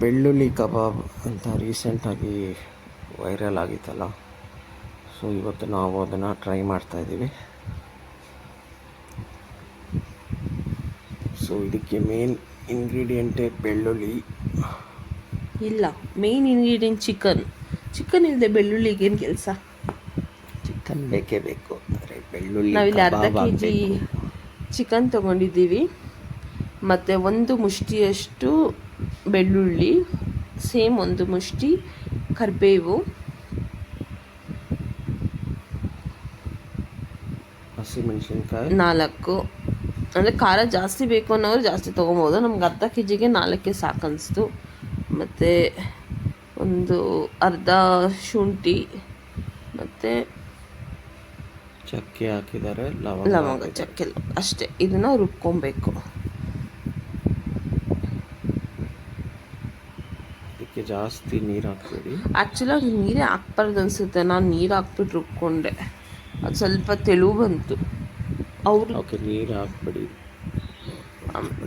ಬೆಳ್ಳುಳ್ಳಿ ಕಬಾಬ್ ಅಂತ ರೀಸೆಂಟಾಗಿ ವೈರಲ್ ಆಗಿತ್ತಲ್ಲ. ಸೊ ಇವತ್ತು ನಾವು ಅದನ್ನು ಟ್ರೈ ಮಾಡ್ತಾಯಿದ್ದೀವಿ ಸೊ ಇದಕ್ಕೆ ಮೇನ್ ಇಂಗ್ರೀಡಿಯೆಂಟೇ ಬೆಳ್ಳುಳ್ಳಿ. ಇಲ್ಲ ಮೇನ್ ಇಂಗ್ರೀಡಿಯೆಂಟ್ ಚಿಕನ್. ಚಿಕನ್ ಇಲ್ಲದೆ ಬೆಳ್ಳುಳ್ಳಿಗೆ ಏನು ಕೆಲಸ? ಚಿಕನ್ ಬೇಕೇ ಬೇಕು. ಅಂದರೆ ಬೆಳ್ಳುಳ್ಳಿ ನಾವಿಲ್ಲಿ ಅರ್ಧ ಕೆ ಜಿ ಚಿಕನ್ ತೊಗೊಂಡಿದ್ದೀವಿ. ಮತ್ತು ಒಂದು ಮುಷ್ಟಿಯಷ್ಟು ಬೆಳ್ಳುಳ್ಳಿ ಸೇಮ್ ಒಂದು ಮುಷ್ಟಿ ಕರಿಬೇವು. ಹಸಿಮೆಣಸಿನ್ಕಾಯಿ ನಾಲ್ಕು. ಅಂದರೆ ಖಾರ ಜಾಸ್ತಿ ಬೇಕು ಅನ್ನೋರು ಜಾಸ್ತಿ ತೊಗೊಬೋದು. ನಮ್ಗೆ ಅರ್ಧ ಕೆ ಜಿಗೆ ನಾಲ್ಕೇ ಸಾಕನ್ನಿಸ್ತು ಮತ್ತು ಒಂದು ಅರ್ಧ ಶುಂಠಿ ಮತ್ತು ಚಕ್ಕೆ ಹಾಕಿದ್ದಾರೆ ಲವಂಗ. ಚಕ್ಕೆ ಅಷ್ಟೇ. ಇದನ್ನು ರುಬ್ಕೊಬೇಕು. ಇದಕ್ಕೆ ಜಾಸ್ತಿ ನೀರು ಹಾಕ್ಬೇಡಿ. ಆ್ಯಕ್ಚುಲಾಗಿ ನೀರೇ ಹಾಕ್ಬಾರ್ದು ಅನಿಸುತ್ತೆ ನಾನು ನೀರು ಹಾಕ್ಬಿಟ್ಟು ರುಬ್ಕೊಂಡೆ. ಅದು ಸ್ವಲ್ಪ ತೆಳು ಬಂತು. ಅವರು ಓಕೆ ನೀರು ಹಾಕ್ಬೇಡಿ.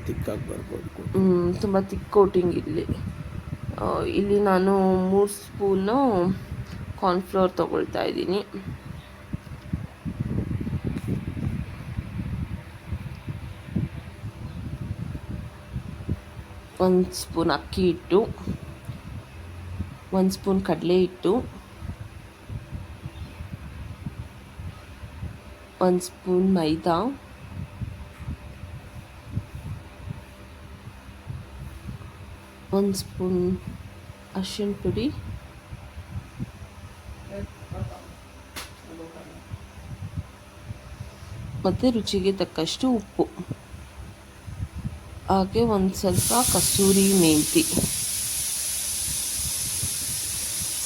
ತಿಕ್ಕಾಗಿ ಬರ್ಬೋದು ತುಂಬ ತಿಕ್ ಕೋಟಿಂಗ್ ಇಲ್ಲಿ. ಇಲ್ಲಿ ನಾನು ಮೂರು ಸ್ಪೂನು ಕಾರ್ನ್ಫ್ಲೋರ್ ತೊಗೊಳ್ತಾ ಇದ್ದೀನಿ. ಒಂದು ಸ್ಪೂನ್ ಅಕ್ಕಿ ಹಿಟ್ಟು. ಒಂದು ಸ್ಪೂನ್ ಕಡಲೆ ಹಿಟ್ಟು, ಒಂದು ಸ್ಪೂನ್ ಮೈದಾ, ಒಂದು ಸ್ಪೂನ್ ಅರಿಶಿಣ ಪುಡಿ, ಮತ್ತು ರುಚಿಗೆ ತಕ್ಕಷ್ಟು ಉಪ್ಪು. ಹಾಗೆ ಒಂದು ಸ್ವಲ್ಪ ಕಸೂರಿ ಮೆಂತಿ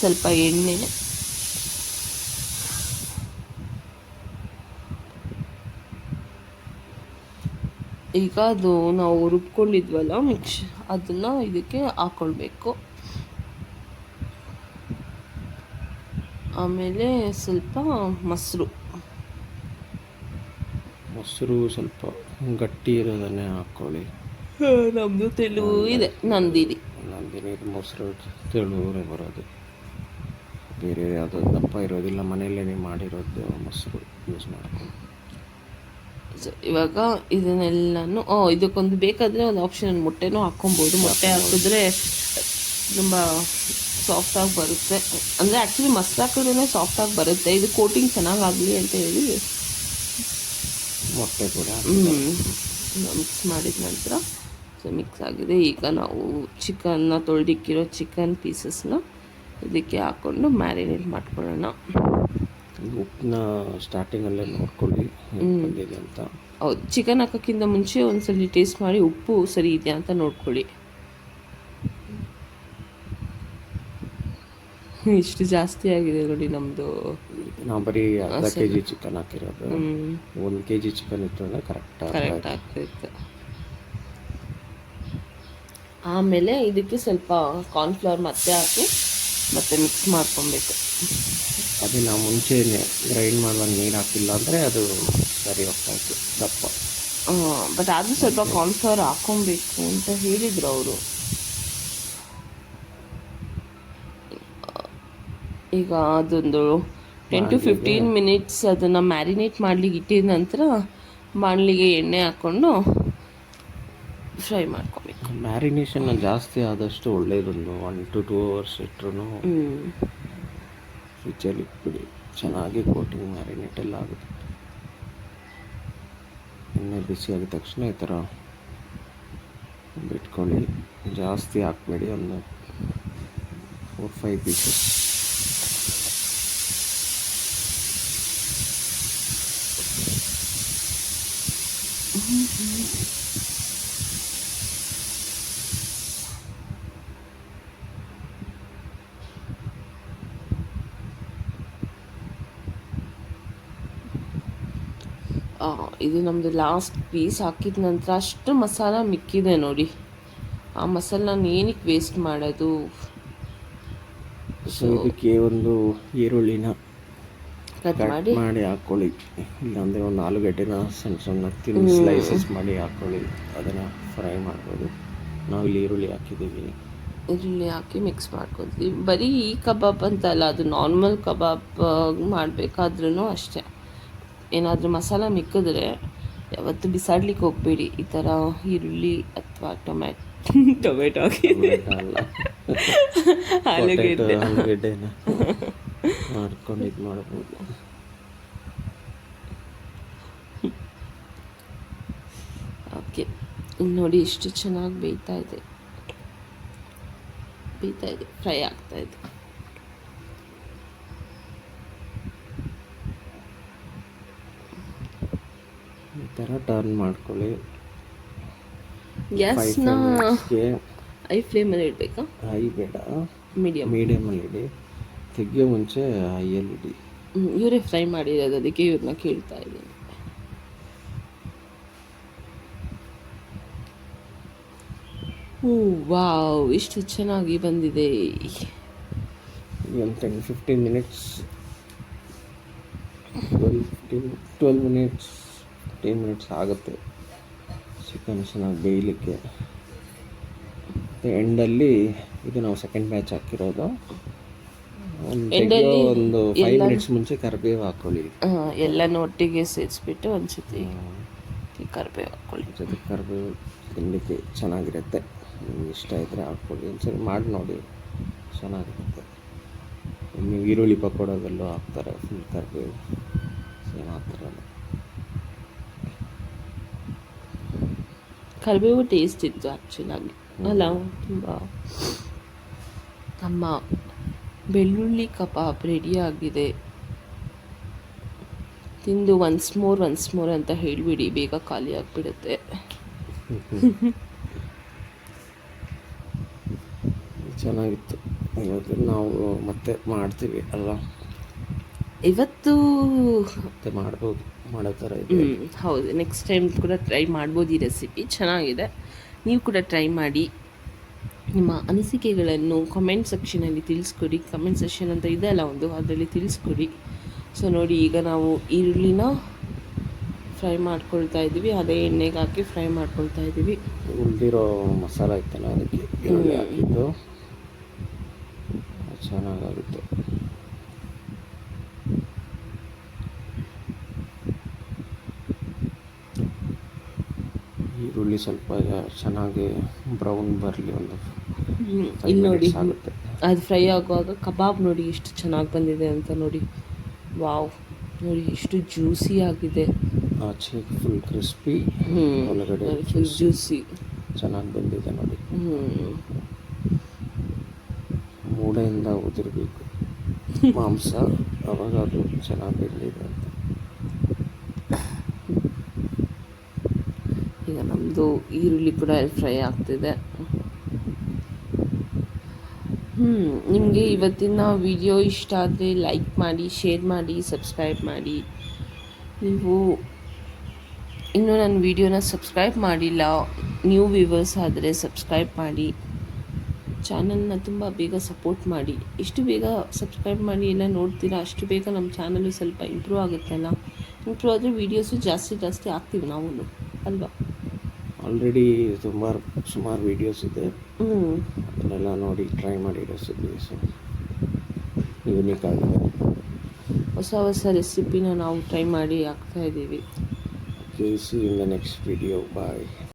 ಸ್ವಲ್ಪ ಎಣ್ಣೆ. ಈಗ ಅದು ನಾವು ರುಬ್ಕೊಂಡಿದ್ವಲ್ಲ ಮಿಕ್ಸ್ ಅದನ್ನು ಇದಕ್ಕೆ ಹಾಕ್ಕೊಳ್ಬೇಕು ಆಮೇಲೆ ಸ್ವಲ್ಪ ಮೊಸರು. ಮೊಸರು ಸ್ವಲ್ಪ ಗಟ್ಟಿ ಇರೋದನ್ನೇ ಹಾಕ್ಕೊಳ್ಳಿ ನಮ್ಮದು ತೆಳು ಇದೆ ನಂದಿನಿ. ನಂದಿನಿ ಮೊಸರು ತೆಳುವರೆ ಬರೋದು. ಬೇರೆ ಯಾವುದೋ ದಪ್ಪ ಇರೋದಿಲ್ಲ ಮನೆಯಲ್ಲೇ ಮಾಡಿರೋದು ಮೊಸರು ಯೂಸ್ ಮಾಡ್ಕೊಂಡು. ಸೊ ಇವಾಗ ಇದನ್ನೆಲ್ಲನೂ ಓ ಇದಕ್ಕೊಂದು ಬೇಕಾದರೆ ಒಂದು ಆಪ್ಷನ್ ಮೊಟ್ಟೆನೂ ಹಾಕ್ಕೊಬೋದು. ಮೊಟ್ಟೆ ಹಾಕಿದ್ರೆ ತುಂಬ ಸಾಫ್ಟಾಗಿ ಬರುತ್ತೆ. ಅಂದರೆ ಆ್ಯಕ್ಚುಲಿ ಮಸ್ತ್ ಹಾಕಿದ್ರೇ ಸಾಫ್ಟಾಗಿ ಬರುತ್ತೆ. ಇದು ಕೋಟಿಂಗ್ ಚೆನ್ನಾಗಾಗಲಿ ಅಂತ ಹೇಳಿ. ಮೊಟ್ಟೆ ಕೂಡ ಮಿಕ್ಸ್ ಮಾಡಿದ ನಂತರ ಸೊ ಮಿಕ್ಸ್ ಆಗಿದೆ. ಈಗ ನಾವು ಚಿಕನ್ನ ತೊಳೆದಿಕ್ಕಿರೋ ಚಿಕನ್ ಪೀಸಸ್ನ ಇದಕ್ಕೆ ಹಾಕ್ಕೊಂಡು ಮ್ಯಾರಿನೇಟ್ ಮಾಡ್ಕೊಳ್ಳೋಣ. ಉಪ್ಪನ್ನ ಸ್ಟಾರ್ಟಿಂಗಲ್ಲೇ ನೋಡ್ಕೊಳ್ಳಿ ಬಂದಿದೆ ಅಂತ. ಹೌದು ಚಿಕನ್ ಹಾಕೋಕ್ಕಿಂತ ಮುಂಚೆ ಒಂದ್ಸಲಿ ಟೇಸ್ಟ್ ಮಾಡಿ ಉಪ್ಪು ಸರಿ ಇದೆಯಾ ಅಂತ ನೋಡ್ಕೊಳ್ಳಿ. ಇಷ್ಟು ಜಾಸ್ತಿ ಆಗಿದೆ ನೋಡಿ ನಮ್ಮದು ನಾವು ಬರೀ ಅರ್ಧ ಕೆ ಜಿ ಚಿಕನ್ ಹಾಕಿರೋದು. ಒಂದು ಕೆ ಜಿ ಚಿಕನ್ ಇತ್ತು ಅಂದರೆ ಕರೆಕ್ಟ್ ಕರೆಕ್ಟ್ ಆಗ್ತಿತ್ತು ಆಮೇಲೆ ಇದಕ್ಕೆ ಸ್ವಲ್ಪ ಕಾರ್ನ್ಫ್ಲವರ್ ಮತ್ತೆ ಹಾಕಿ ಮತ್ತೆ ಮಿಕ್ಸ್ ಮಾಡ್ಕೊಬೇಕು. ಅದೇ ನಾವು ಮುಂಚೆನೆ ಗ್ರೈಂಡ್ ಮಾಡುವಾಗ ನೀರು ಹಾಕಿಲ್ಲ ಅಂದರೆ ಅದು ಸರಿ ಹೋಗ್ತಾ ಇತ್ತು ದಪ್ಪ ಬಟ್ ಅದು ಸ್ವಲ್ಪ ಕಾರ್ನ್ಫ್ಲವರ್ ಹಾಕೊಬೇಕು ಅಂತ ಹೇಳಿದರು ಅವರು. ಈಗ ಅದೊಂದು ಟೆನ್ ಟು ಫಿಫ್ಟೀನ್ ಮಿನಿಟ್ಸ್ ಅದನ್ನು ಮ್ಯಾರಿನೇಟ್ ಮಾಡ್ಲಿಕ್ಕೆ ಇಟ್ಟಿದ ನಂತರ ಬಾಣಲಿಗೆ ಎಣ್ಣೆ ಹಾಕ್ಕೊಂಡು ಫ್ರೈ ಮಾಡ್ಕೊಬೇಕು. ಮ್ಯಾರಿನೇಷನ್ ಜಾಸ್ತಿ ಆದಷ್ಟು ಒಳ್ಳೇದೊಂದು ಒನ್ ಟು ಟೂ ಅವರ್ಸ್ ಇಟ್ರು ಫ್ರಿಜ್ಜಲ್ಲಿ ಇಟ್ಬಿಡಿ ಚೆನ್ನಾಗಿ ಕೋಟಿಂಗ್ ಮ್ಯಾರಿನೇಟ್ ಎಲ್ಲ ಆಗುತ್ತೆ. ಎಣ್ಣೆ ಬಿಸಿ ಆಗಿದ ತಕ್ಷಣ ಈ ಥರ ಬಿಟ್ಕೊಳ್ಳಿ. ಜಾಸ್ತಿ ಹಾಕ್ಬೇಡಿ ಒಂದು ಫೋರ್ ಫೈವ್ ಪೀಸಸ್ ಆ, ಇದು ನಮ್ಮದು ಲಾಸ್ಟ್ ಪೀಸ್ ಹಾಕಿದ ನಂತರ ಅಷ್ಟು ಮಸಾಲ ಮಿಕ್ಕಿದೆ ನೋಡಿ. ಆ ಮಸಾಲ ನಾನು ಏನಕ್ಕೆ ವೇಸ್ಟ್ ಮಾಡೋದು? ಸೊ ಇದಕ್ಕೆ ಒಂದು ಈರುಳ್ಳಿನ ಕಟ್ ಮಾಡಿ. ಮಾಡಿ ಹಾಕ್ಕೊಳ್ಳಿ ಇಲ್ಲಾಂದರೆ ಒಂದು ಆಲೂಗಡ್ಡೆನ ಸಣ್ಣ ಸಣ್ಣ ತಿನ್ ಸ್ಲೈಸಸ್ ಮಾಡಿ ಹಾಕ್ಕೊಳ್ಳಿ ಅದನ್ನು ಫ್ರೈ ಮಾಡ್ಬೋದು. ನಾವು ಇಲ್ಲಿ ಈರುಳ್ಳಿ ಹಾಕಿದ್ದೀವಿ. ಈರುಳ್ಳಿ ಹಾಕಿ ಮಿಕ್ಸ್ ಮಾಡ್ಕೊತೀವಿ. ಬರೀ ಈ ಕಬಾಬ್ ಅಂತ ಅಲ್ಲ ಅದು ನಾರ್ಮಲ್ ಕಬಾಬ್ ಮಾಡಬೇಕಾದ್ರೂ ಅಷ್ಟೇ. ಏನಾದರೂ ಮಸಾಲ ಮಿಕ್ಕಿದ್ರೆ ಯಾವತ್ತು ಬಿಸಾಡ್ಲಿಕ್ಕೆ ಹೋಗ್ಬೇಡಿ. ಈ ಥರ ಈರುಳ್ಳಿ ಅಥವಾ ಟೊಮ್ಯಾಟೊ. ಟೊಮೆಟೊ ಹಾಕಿ. ಟೊಮೆಟೊ ಅಲ್ಲ. ಆಲೂಗೆಡ್ಡೆ. ಮಾಡ್ಕೊಂಡು ಇದು ಮಾಡ್ಬೋದು. ಓಕೆ. ನೋಡಿ ಇಷ್ಟು ಚೆನ್ನಾಗಿ ಬೇಯ್ತಾ ಇದೆ. ಬೇಯ್ತಾ ಇದೆ. ಫ್ರೈ ಆಗ್ತಾ ಇದೆ. ಥರ ಟರ್ನ್ ಮಾಡ್ಕೊಳ್ಳಿ. ಗ್ಯಾಸ್ನ ಹೈ ಐ ಫ್ಲೇಮಲ್ಲಿ ಇಡಬೇಕಾ? ಹೈ ಬೇಡ. ಮೀಡಿಯಮ್ ಮೀಡಿಯಮಲ್ಲಿ ಇಡಿ. ತೆಗಿಯೋ ಮುಂಚೆ ಹೈಯಲ್ಲಿ ಇಡಿ. ಇವರೇ ಫ್ರೈ ಮಾಡಿರೋದು ಅದಕ್ಕೆ ಇವ್ರನ್ನ ಕೇಳ್ತಾ ಇದ್ದೀನಿ. ಹ್ಞೂ ವಾವ್ ಇಷ್ಟು ಚೆನ್ನಾಗಿ ಬಂದಿದೆ. ಒಂದು ten fifteen minutes twelve fifteen twelve minutes fifteen minutes ಆಗುತ್ತೆ. ಚಿಕನ್ ಚೆನ್ನಾಗಿ ಬೇಯಲಿಕ್ಕೆ. ಮತ್ತು ಎಂಡಲ್ಲಿ ಇದು ನಾವು ಸೆಕೆಂಡ್ ಬ್ಯಾಚ್ ಹಾಕಿರೋದು. ಒಂದು ಫೈವ್ ಮಿನಿಟ್ಸ್ ಮುಂಚೆ ಕರಿಬೇವು ಹಾಕೊಳ್ಳಿ. ಎಲ್ಲನೂ ಒಟ್ಟಿಗೆ ಸೇರಿಸ್ಬಿಟ್ಟು ಒಂದ್ಸತಿ ಕರಿಬೇವು ಹಾಕ್ಕೊಳ್ಳಿ ಜೊತೆ ಕರಿಬೇವು ತಿನ್ನಲಿಕ್ಕೆ ಚೆನ್ನಾಗಿರುತ್ತೆ. ನಿಮ್ಗೆ ಇಷ್ಟ ಇದ್ದರೆ ಹಾಕ್ಕೊಳ್ಳಿ ಒಂದ್ಸರಿ ಮಾಡಿ ನೋಡಿ. ಚೆನ್ನಾಗಿರುತ್ತೆ. ನೀವು ಈರುಳ್ಳಿ ಪಕೋಡದಲ್ಲೂ ಹಾಕ್ತಾರೆ. ಫುಲ್ ಕರಿಬೇವು. ಸೇಮ್ ಆ ಥರ ಕರಿಬೇವು ಟೇಸ್ಟ್ ಇತ್ತು ಆ್ಯಕ್ಚುಲಾಗಿ ಅಲ್ಲ ತುಂಬ. ನಮ್ಮ ಬೆಳ್ಳುಳ್ಳಿ ಕಬಾಬ್ ರೆಡಿ ಆಗಿದೆ. ತಿಂದು ಒನ್ಸ್ ಮೋರ್ ಒನ್ಸ್ ಮೋರ್ ಅಂತ ಹೇಳಿಬಿಡಿ ಬೇಗ ಖಾಲಿ ಆಗಿಬಿಡುತ್ತೆ. ಚೆನ್ನಾಗಿತ್ತು. ಇವತ್ತು ನಾವು ಮತ್ತೆ ಮಾಡ್ತೀವಿ ಅಲ್ಲ ಇವತ್ತು ಮತ್ತೆ ಮಾಡ್ಬೋದು. ಮಾಡೋ ಥರ ಇದೆ. ಹೌದು. ನೆಕ್ಸ್ಟ್ ಟೈಮ್ ಕೂಡ ಟ್ರೈ ಮಾಡ್ಬೋದು ಈ ರೆಸಿಪಿ ಚೆನ್ನಾಗಿದೆ. ನೀವು ಕೂಡ ಟ್ರೈ ಮಾಡಿ. ನಿಮ್ಮ ಅನಿಸಿಕೆಗಳನ್ನು ಕಮೆಂಟ್ ಸೆಕ್ಷನಲ್ಲಿ ತಿಳಿಸ್ಕೊಡಿ. ಕಮೆಂಟ್ ಸೆಕ್ಷನ್ ಅಂತ ಇದೆ ಅಲ್ಲ ಒಂದು ಅದರಲ್ಲಿ ತಿಳಿಸ್ಕೊಡಿ. ಸೊ ನೋಡಿ ಈಗ ನಾವು ಈರುಳ್ಳಿನ ಫ್ರೈ ಮಾಡ್ಕೊಳ್ತಾ ಇದ್ದೀವಿ. ಅದೇ ಎಣ್ಣೆಗೆ ಹಾಕಿ ಫ್ರೈ ಮಾಡ್ಕೊಳ್ತಾ ಇದ್ದೀವಿ. ಉಳಿದಿರೋ ಮಸಾಲ ಇತ್ತಲ್ಲ ಅದಕ್ಕೆ ಹಾಕಿದ್ದು. ಚೆನ್ನಾಗಾಗುತ್ತೆ. ಈರುಳ್ಳಿ ಸ್ವಲ್ಪ ಚೆನ್ನಾಗಿ ಬ್ರೌನ್ ಬರಲಿ ಒಂದು ಇಲ್ಲಿ ನೋಡಿ ಅದು ಫ್ರೈ ಆಗುವಾಗ ಕಬಾಬ್ ನೋಡಿ ಎಷ್ಟು ಚೆನ್ನಾಗಿ ಬಂದಿದೆ ಅಂತ ನೋಡಿ. ವಾವ್ ನೋಡಿ ಎಷ್ಟು ಜ್ಯೂಸಿ ಆಗಿದೆ. ಆಚೆ ಫುಲ್ ಕ್ರಿಸ್ಪಿ ಒಳಗಡೆ ಫುಲ್ ಜ್ಯೂಸಿ ಚೆನ್ನಾಗಿ ಬಂದಿದೆ ನೋಡಿ. ಮೂಳೆಯಿಂದ ಮೂಡೆಯಿಂದ ಉದಿರಬೇಕು. ಮಾಂಸ ಅವಾಗ ಅದು ಚೆನ್ನಾಗಿ ಬಂದಿದೆ ಅಂತ. ಈಗ ನಮ್ಮದು ಈರುಳ್ಳಿ ಕೂಡ ಫ್ರೈ ಆಗ್ತಿದೆ. ಹ್ಞೂ ನಿಮಗೆ ಇವತ್ತಿನ ವಿಡಿಯೋ ಇಷ್ಟ ಆದರೆ ಲೈಕ್ ಮಾಡಿ ಶೇರ್ ಮಾಡಿ ಸಬ್ಸ್ಕ್ರೈಬ್ ಮಾಡಿ. ನೀವು ಇನ್ನೂ ನನ್ನ ವಿಡಿಯೋನ ಸಬ್ಸ್ಕ್ರೈಬ್ ಮಾಡಿಲ್ಲ ನ್ಯೂ ವ್ಯೂವರ್ಸ್ ಆದರೆ ಸಬ್ಸ್ಕ್ರೈಬ್ ಮಾಡಿ. ಚಾನಲ್ನ ತುಂಬ ಬೇಗ ಸಪೋರ್ಟ್ ಮಾಡಿ. ಎಷ್ಟು ಬೇಗ ಸಬ್ಸ್ಕ್ರೈಬ್ ಮಾಡಿ ಎಲ್ಲ ನೋಡ್ತೀರಾ, ಅಷ್ಟು ಬೇಗ ನಮ್ಮ ಚಾನಲ್ಲು ಸ್ವಲ್ಪ ಇಂಪ್ರೂವ್ ಆಗುತ್ತಲ್ಲ. ಇಂಪ್ರೂವ್ ಆದರೆ ವೀಡಿಯೋಸು ಜಾಸ್ತಿ ಜಾಸ್ತಿ ಆಗ್ತೀವಿ ನಾವು ಅಲ್ವಾ? ಆಲ್ರೆಡಿ ಸುಮಾರು ಸುಮಾರು ವೀಡಿಯೋಸ್ ಇದೆ. ಅದನ್ನೆಲ್ಲ ನೋಡಿ ಟ್ರೈ ಮಾಡಿ ರೆಸಿಪೀಸು ಯೂನಿಕ್ ಆಗಿದೆ. ಹೊಸ ಹೊಸ ರೆಸಿಪಿನ ನಾವು ಟ್ರೈ ಮಾಡಿ ಹಾಕ್ತಾ ಇದ್ದೀವಿ. See in the next video bye